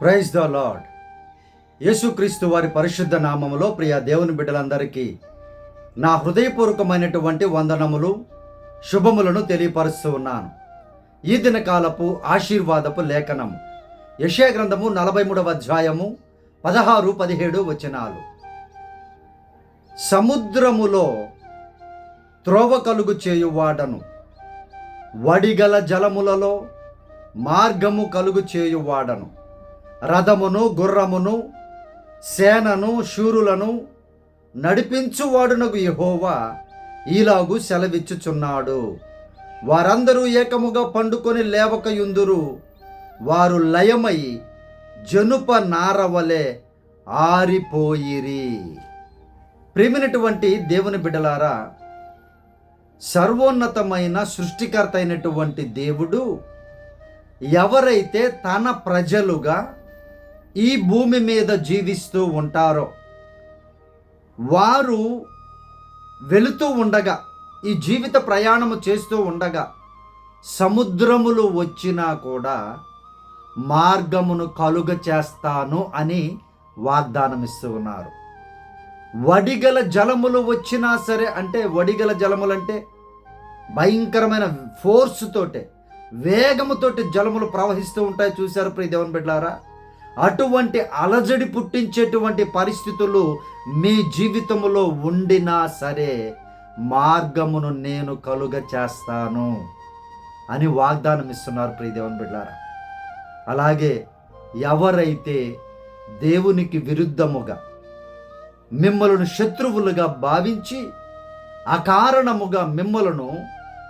Praise the lord యేసుక్రీస్తు వారి పరిశుద్ధ నామములో ప్రియ దేవుని బిడ్డలందరికీ నా హృదయపూర్వకమైనటువంటి వందనములు శుభములను తెలియపరుస్తూ ఉన్నాను. ఈ దినకాలపు ఆశీర్వాదపు లేఖనము యశయ గ్రంథము నలభై మూడవ అధ్యాయము పదహారు పదిహేడు వచనాలు. సముద్రములో త్రోవ కలుగు చేయువాడను వడిగల జలములలో మార్గము కలుగు చేయువాడను. రథమును గుర్రమును సేనను శూరులను నడిపించువాడునకు యహోవా ఈలాగు సెలవిచ్చుచున్నాడు. వారందరూ ఏకముగా పండుకొని లేవకయుందురు. వారు లయమై జనుప నారవలే ఆరిపోయిరి. ప్రేమినటువంటి దేవుని బిడ్డలారా సర్వోన్నతమైన సృష్టికర్త అయినటువంటి దేవుడు ఎవరైతే తన ప్రజలుగా ఈ భూమి మీద జీవిస్తూ ఉంటారో. వారు వెళుతూ ఉండగా ఈ జీవిత ప్రయాణము చేస్తూ ఉండగా సముద్రములు వచ్చినా కూడా మార్గమును కలుగ చేస్తాను అని వాగ్దానం ఇస్తూ ఉన్నారు. వడిగల జలములు వచ్చినా సరే అంటే వడిగల జలములు అంటే భయంకరమైన ఫోర్స్ తోటే వేగముతోటి జలములు ప్రవహిస్తూ ఉంటాయి చూశారు ప్రియ దేవుని బిడ్డారా అటువంటి అలజడి పుట్టించేటువంటి పరిస్థితులు మీ జీవితంలో ఉండినా సరే మార్గమును నేను కలుగ చేస్తాను అని వాగ్దానం ఇస్తున్నారు ప్రియదేవన్ బిడ్డారా. అలాగే ఎవరైతే దేవునికి విరుద్ధముగా మిమ్మలను శత్రువులుగా భావించి అకారణముగా మిమ్మలను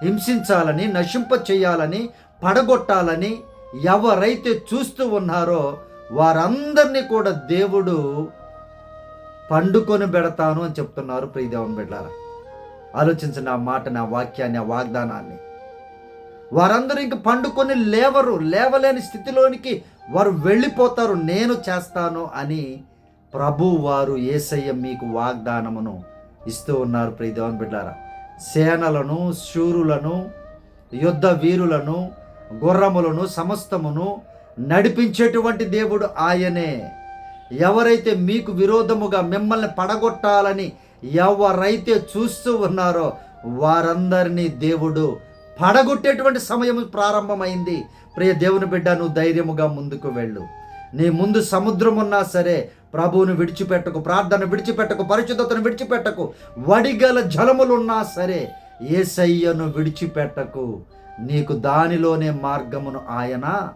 హింసించాలని నశింప చేయాలని పడగొట్టాలని ఎవరైతే చూస్తూ ఉన్నారో వారందరినీ కూడా దేవుడు పండుకొని పెడతాను అని చెప్తున్నారు ప్రియదేవన్ బిడ్డారా ఆలోచించిన ఆ మాట నా వాక్యాన్ని ఆ వాగ్దానాన్ని. వారందరూ ఇంక పండుకొని లేవరు లేవలేని స్థితిలోనికి వారు వెళ్ళిపోతారు నేను చేస్తాను అని ప్రభు వారు ఏసయ్య మీకు వాగ్దానమును ఇస్తూ ఉన్నారు ప్రియదేవన్ బిడ్డారా సేనలను శూరులను యుద్ధ వీరులను గుర్రములను సమస్తమును నడిపించేటువంటి దేవుడు ఆయనే. ఎవరైతే మీకు విరోధముగా మిమ్మల్ని పడగొట్టాలని ఎవరైతే చూస్తూ ఉన్నారో వారందరినీ దేవుడు పడగొట్టేటువంటి సమయం ప్రారంభమైంది. ప్రియ దేవుని బిడ్డ నువ్వు ధైర్యముగా ముందుకు వెళ్ళు. నీ ముందు సముద్రం ఉన్నా సరే ప్రభువును విడిచిపెట్టకు ప్రార్థన విడిచిపెట్టకు పరిశుద్ధతను విడిచిపెట్టకు వడిగల జలములున్నా సరే ఏసయ్యను విడిచిపెట్టకు. నీకు దానిలోనే మార్గమును ఆయన.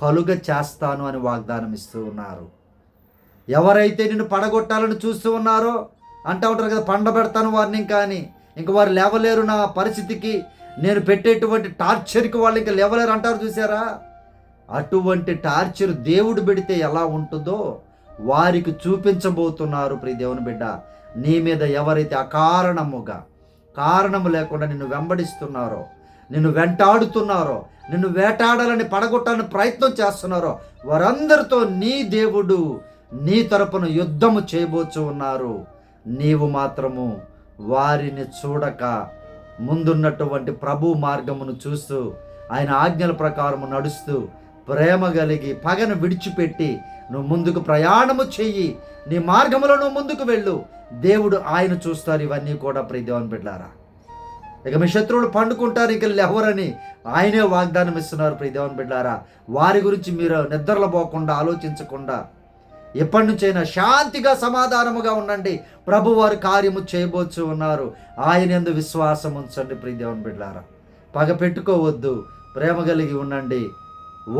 కలుగ చేస్తాను అని వాగ్దానం ఇస్తూ ఉన్నారు. ఎవరైతే నిన్ను పడగొట్టాలని చూస్తూ ఉన్నారో అంటూ ఉంటారు కదా పండబెడతాను వారిని ఇంకా అని. ఇంక వారు లేవలేరు నా పరిస్థితికి. నేను పెట్టేటువంటి టార్చర్కి వాళ్ళు ఇంకా లేవలేరు అంటారు చూసారా? అటువంటి టార్చర్ దేవుడు పెడితే ఎలా ఉంటుందో వారికి చూపించబోతున్నారు ప్రియ దేవుని బిడ్డ. నీ మీద ఎవరైతే అకారణముగా కారణము లేకుండా నిన్ను వెంబడిస్తున్నారో నిన్ను వెంటాడుతున్నారో నిన్ను వేటాడాలని పడగొట్టాలని ప్రయత్నం చేస్తున్నారో వారందరితో నీ దేవుడు నీ తరపున యుద్ధము చేయబోచు ఉన్నారు. నీవు మాత్రము వారిని చూడక ముందున్నటువంటి ప్రభు మార్గమును చూస్తూ ఆయన ఆజ్ఞల ప్రకారము నడుస్తూ ప్రేమ కలిగి పగను విడిచిపెట్టి నువ్వు ముందుకు ప్రయాణము చెయ్యి. నీ మార్గములో నువ్వు ముందుకు వెళ్ళు. దేవుడు ఆయన చూస్తారు. ఇవన్నీ కూడా ప్రియదేవన్ బిడ్డారా ఇక మీ శత్రువులు పండుకుంటారు ఇక ఎవరని ఆయనే వాగ్దానం ఇస్తున్నారు ప్రియదేవన్ బిడ్డారా వారి గురించి మీరు నిద్రలు పోకుండా ఆలోచించకుండా ఎప్పటి నుంచైనా శాంతిగా సమాధానముగా ఉండండి. ప్రభు వారు కార్యము చేయబోచు ఉన్నారు. ఆయన ఎందు విశ్వాసం ఉంచండి ప్రియదేవన్ బిడ్డారా పగ పెట్టుకోవద్దు ప్రేమ కలిగి ఉండండి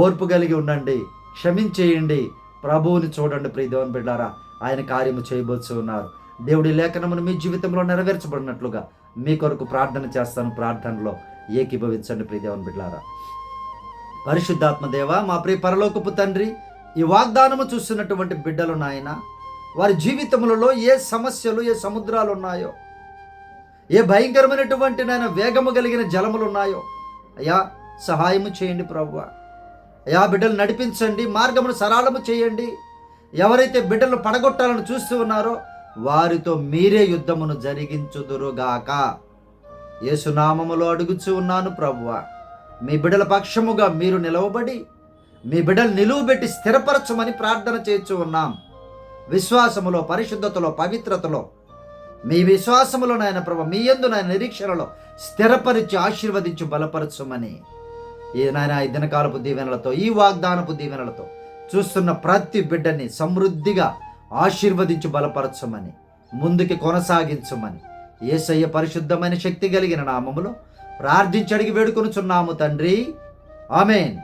ఓర్పు కలిగి ఉండండి క్షమించేయండి. ప్రభువుని చూడండి ప్రియదేవన్ బిడ్డారా ఆయన కార్యము చేయబోచు ఉన్నారు. దేవుడి లేఖనమును మీ జీవితంలో నెరవేర్చబడినట్లుగా మీ కొరకు ప్రార్థన చేస్తాను ప్రార్థనలో ఏకీభవించండి ప్రియదేవన్ బిడ్డారా పరిశుద్ధాత్మ దేవ మా ప్రియ పరలోకపు తండ్రి ఈ వాగ్దానము చూస్తున్నటువంటి బిడ్డలు నాయన వారి జీవితములలో ఏ సమస్యలు ఏ సముద్రాలు ఉన్నాయో ఏ భయంకరమైనటువంటి నాయన వేగము కలిగిన జలములు ఉన్నాయో అయా సహాయము చేయండి ప్రభు అయా బిడ్డలు నడిపించండి మార్గమును సరళము చేయండి. ఎవరైతే బిడ్డలు పడగొట్టాలని చూస్తూ ఉన్నారో వారితో మీరే యుద్ధమును జరిగించుదురుగాక. యేసునామములో అడుగుచూ ఉన్నాను ప్రభువ మీ బిడ్డల పక్షముగా మీరు నిలవబడి మీ బిడ్డలు నిలువబెట్టి స్థిరపరచమని ప్రార్థన చేస్తూ ఉన్నాం. విశ్వాసములో పరిశుద్ధతలో పవిత్రతలో మీ విశ్వాసములో నాయన ప్రభు మీ యందు నాయన నిరీక్షణలో స్థిరపరిచి ఆశీర్వదించి బలపరచమని. ఈ నాయన ఈ దినకాలపు దీవెనలతో ఈ వాగ్దానపు దీవెనలతో చూస్తున్న ప్రతి బిడ్డని సమృద్ధిగా ఆశీర్వదించి బలపరచమని ముందుకి కొనసాగించమని ఏసయ్య పరిశుద్ధమైన శక్తి కలిగిన నామములో ప్రార్థించి అడిగి వేడుకొనుచున్నాము తండ్రి. ఆమెన్.